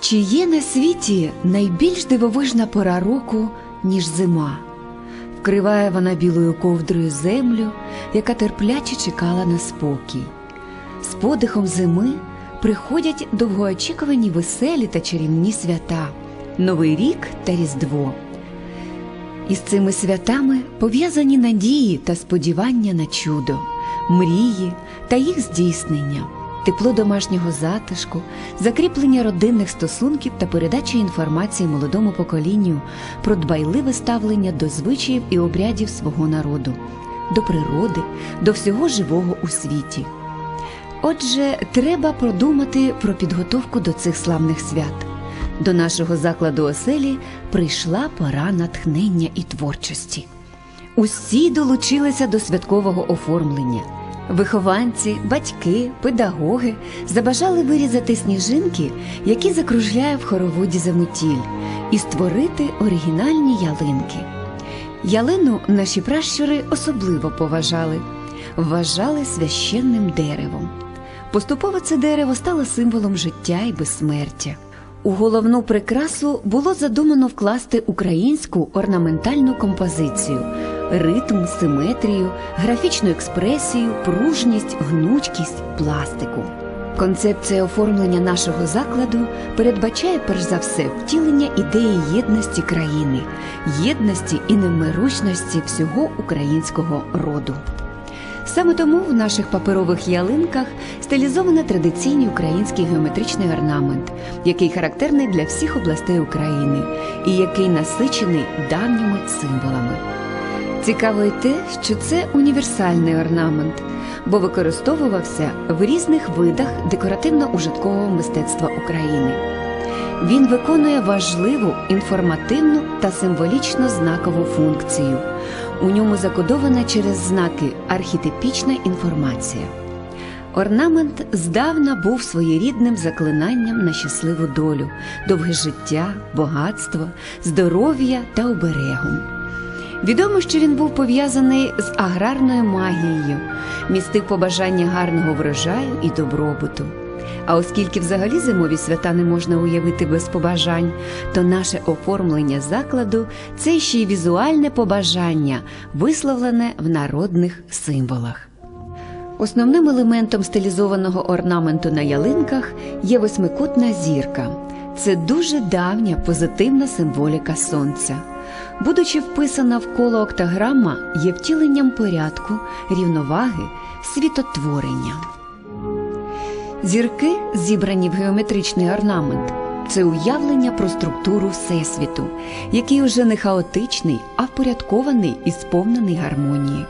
Чи є на світі найбільш дивовижна пора року, ніж зима? Вкриває вона білою ковдрою землю, яка терпляче чекала на спокій. З подихом зими приходять довгоочікувані веселі та чарівні свята, Новий рік та Різдво. Із цими святами пов'язані надії та сподівання на чудо, мрії та їх здійснення, тепло домашнього затишку, закріплення родинних стосунків та передача інформації молодому поколінню про дбайливе ставлення до звичаїв і обрядів свого народу, до природи, до всього живого у світі. Отже, треба продумати про підготовку до цих славних свят. До нашого закладу оселі прийшла пора натхнення і творчості. Усі долучилися до святкового оформлення. Вихованці, батьки, педагоги забажали вирізати сніжинки, які закружляє в хороводі заметіль, і створити оригінальні ялинки. Ялину наші пращури особливо поважали, вважали священним деревом. Поступово це дерево стало символом життя і безсмертя. У головну прикрасу було задумано вкласти українську орнаментальну композицію, ритм, симетрію, графічну експресію, пружність, гнучкість, пластику. Концепція оформлення нашого закладу передбачає перш за все втілення ідеї єдності країни, єдності і немиручності всього українського роду. Саме тому в наших паперових ялинках стилізовано традиційний український геометричний орнамент, який характерний для всіх областей України і який насичений давніми символами. Цікаво й те, що це універсальний орнамент, бо використовувався в різних видах декоративно-ужиткового мистецтва України. Він виконує важливу інформативну та символічно знакову функцію. У ньому закодована через знаки архетипічна інформація. Орнамент здавна був своєрідним заклинанням на щасливу долю, довге життя, багатство, здоров'я та оберегом. Відомо, що він був пов'язаний з аграрною магією, містив побажання гарного врожаю і добробуту. А оскільки взагалі зимові свята не можна уявити без побажань, то наше оформлення закладу це ще й візуальне побажання, висловлене в народних символах. Основним елементом стилізованого орнаменту на ялинках є восьмикутна зірка. Це дуже давня позитивна символіка сонця. Будучи вписана в коло октаграма, є втіленням порядку, рівноваги, світотворення. Зірки, зібрані в геометричний орнамент, це уявлення про структуру Всесвіту, який уже не хаотичний, а впорядкований і сповнений гармонії.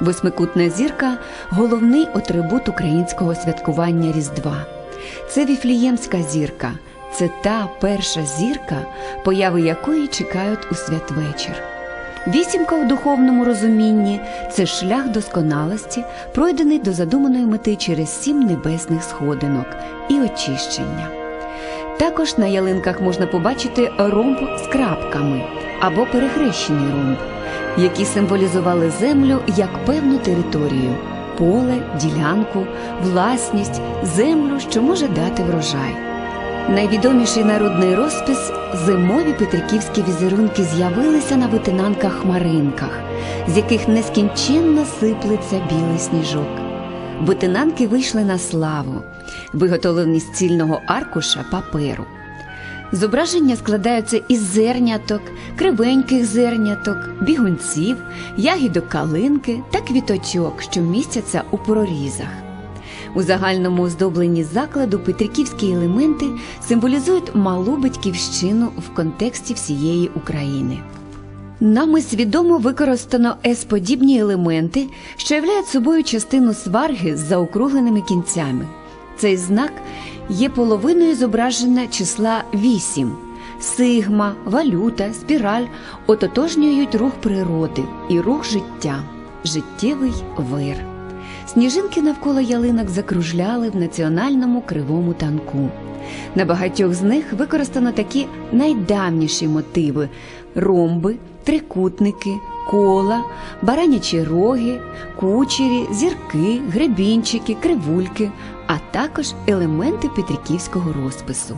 Восьмикутна зірка головний атрибут українського святкування Різдва. Це віфліємська зірка, це та перша зірка, появи якої чекають у святвечір. Вісімка у духовному розумінні це шлях досконалості, пройдений до задуманої мети через сім небесних сходинок і очищення. Також на ялинках можна побачити ромб з крапками або перехрещений ромб, які символізували землю як певну територію поле, ділянку, власність, землю, що може дати врожай. Найвідоміший народний розпис зимові петриківські візерунки з'явилися на витинанках-хмаринках, з яких нескінченно сиплеться білий сніжок. Витинанки вийшли на славу, виготовлені з цільного аркуша паперу. Зображення складаються із зерняток, кривеньких зерняток, бігунців, ягідок калинки та квіточок, що містяться у прорізах. У загальному оздобленні закладу петриківські елементи символізують малу батьківщину в контексті всієї України. Нами свідомо використано С-подібні елементи, що являють собою частину сварги з заокругленими кінцями. Цей знак є половиною зображення числа 8. Сигма, валюта, спіраль ототожнюють рух природи і рух життя, життєвий вир. Сніжинки навколо ялинок закружляли в національному кривому танку. На багатьох з них використано такі найдавніші мотиви: ромби, трикутники, кола, баранячі роги, кучері, зірки, гребінчики, кривульки, а також елементи петриківського розпису.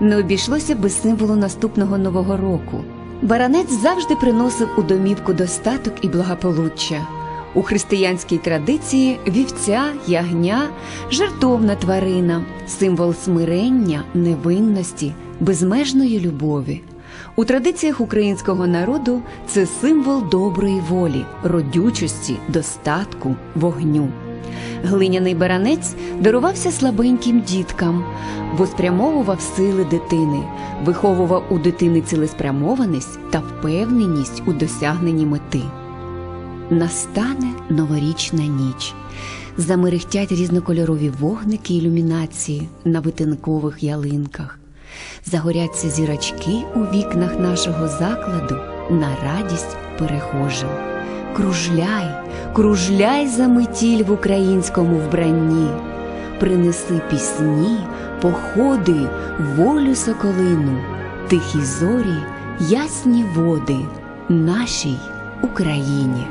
Не обійшлося без символу наступного нового року. Баранець завжди приносив у домівку достаток і благополуччя. У християнській традиції вівця, ягня, жертовна тварина, символ смирення, невинності, безмежної любові. У традиціях українського народу це символ доброї волі, родючості, достатку, вогню. Глиняний баранець дарувався слабеньким діткам, бо спрямовував сили дитини, виховував у дитини цілеспрямованість та впевненість у досягненні мети. Настане новорічна ніч. Замерехтять різнокольорові вогники ілюмінації на витинкових ялинках. Загоряться зірочки у вікнах нашого закладу на радість перехожим. Кружляй, кружляй за метіль в українському вбранні, принеси пісні, походи, волю соколину, тихі зорі, ясні води нашій Україні.